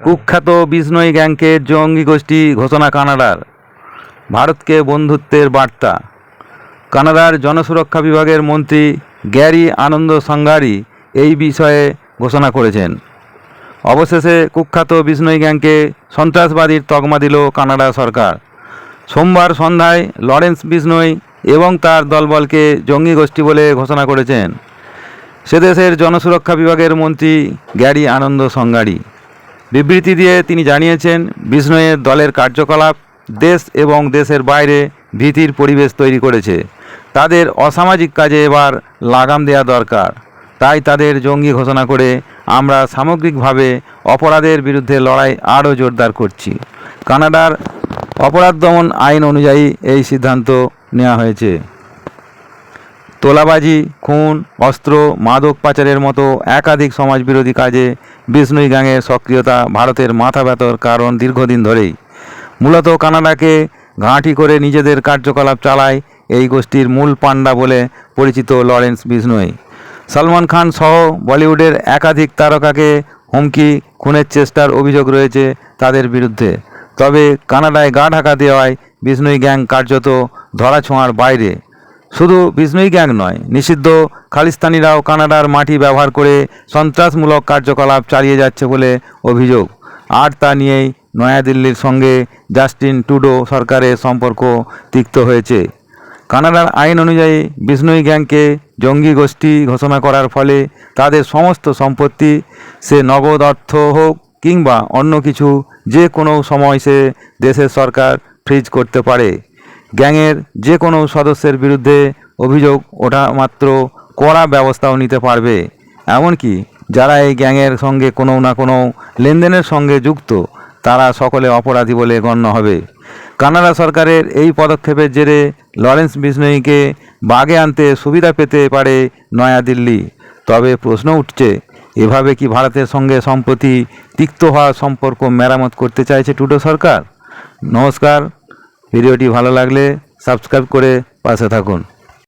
কুখ্যাত বিষ্ণই গ্যাংকে জঙ্গি গোষ্ঠী ঘোষণা কানাডার। ভারতকে বন্ধুত্বের বার্তা। কানাডার জনসুরক্ষা বিভাগের মন্ত্রী গ্যারি আনন্দ সাঙ্গারি এই বিষয়ে ঘোষণা করেছেন। অবশেষে কুখ্যাত বিষ্ণই গ্যাংকে সন্ত্রাসবাদীর তকমা দিল কানাডা সরকার। সোমবার সন্ধ্যায় লরেন্স বিষ্ণই এবং তার দলবলকে জঙ্গি গোষ্ঠী বলে ঘোষণা করেছেন। সে দেশের জনসুরক্ষা বিভাগের মন্ত্রী গ্যারি আনন্দ সঙ্গারি। বিবৃতি দিয়ে তিনি জানিয়েছেন, বিষ্ণয়ের দলের কার্যকলাপ দেশ এবং দেশের বাইরে ভীতির পরিবেশ তৈরি করেছে। তাদের অসামাজিক কাজে এবার লাগাম দেওয়া দরকার। তাই তাদের জঙ্গি ঘোষণা করে আমরা সামগ্রিকভাবে অপরাধের বিরুদ্ধে লড়াই আরও জোরদার করছি। কানাডার অপরাধ দমন আইন অনুযায়ী এই সিদ্ধান্ত নেওয়া হয়েছে। তোলাবাজি, খুন, অস্ত্র, মাদক পাচারের মতো একাধিক সমাজবিরোধী কাজে বিষ্ণুই গ্যাংয়ের সক্রিয়তা ভারতের মাথা ব্যথার কারণ দীর্ঘদিন ধরেই। মূলত কানাডাকে ঘাঁটি করে নিজেদের কার্যকলাপ চালায় এই গোষ্ঠীর মূল পাণ্ডা বলে পরিচিত লরেন্স বিষ্ণুই। সলমান খান সহ বলিউডের একাধিক তারকাকে হুমকি, খুনের চেষ্টার অভিযোগ রয়েছে তাদের বিরুদ্ধে। তবে কানাডায় গা ঢাকা দেওয়ায় বিষ্ণুই গ্যাং কার্যত ধরাছোঁয়ার বাইরে। শুধু বিষ্ণুই গ্যাং নয়, নিষিদ্ধ খালিস্তানিরাও কানাডার মাটি ব্যবহার করে সন্ত্রাসমূলক কার্যকলাপ চালিয়ে যাচ্ছে বলে অভিযোগ। আর তা নিয়েই নয়াদিল্লির সঙ্গে জাস্টিন টুডো সরকারের সম্পর্ক তিক্ত হয়েছে। কানাডার আইন অনুযায়ী বিষ্ণুই গ্যাংকে জঙ্গি গোষ্ঠী ঘোষণা করার ফলে তাদের সমস্ত সম্পত্তি, সে নগদ অর্থ হোক কিংবা অন্য কিছু, যে কোনো সময় সে দেশের সরকার ফ্রিজ করতে পারে। গ্যাংয়ের যে কোনো সদস্যের বিরুদ্ধে অভিযোগ ওঠা মাত্র কড়া ব্যবস্থাও নিতে পারবে। এমনকি যারা এই গ্যাংয়ের সঙ্গে কোনো না কোনো লেনদেনের সঙ্গে যুক্ত, তারা সকলে অপরাধী বলে গণ্য হবে। কানাডা সরকারের এই পদক্ষেপের জেরে লরেন্স বিষ্ণয়ীকে বাগে আনতে সুবিধা পেতে পারে নয়াদিল্লি। তবে প্রশ্ন উঠছে, এভাবে কি ভারতের সঙ্গে সম্প্রতি তিক্ত হওয়া সম্পর্ক মেরামত করতে চাইছে টুডো সরকার? নমস্কার ভিডিওটি ভালো লাগলে সাবস্ক্রাইব করে পাশে থাকুন।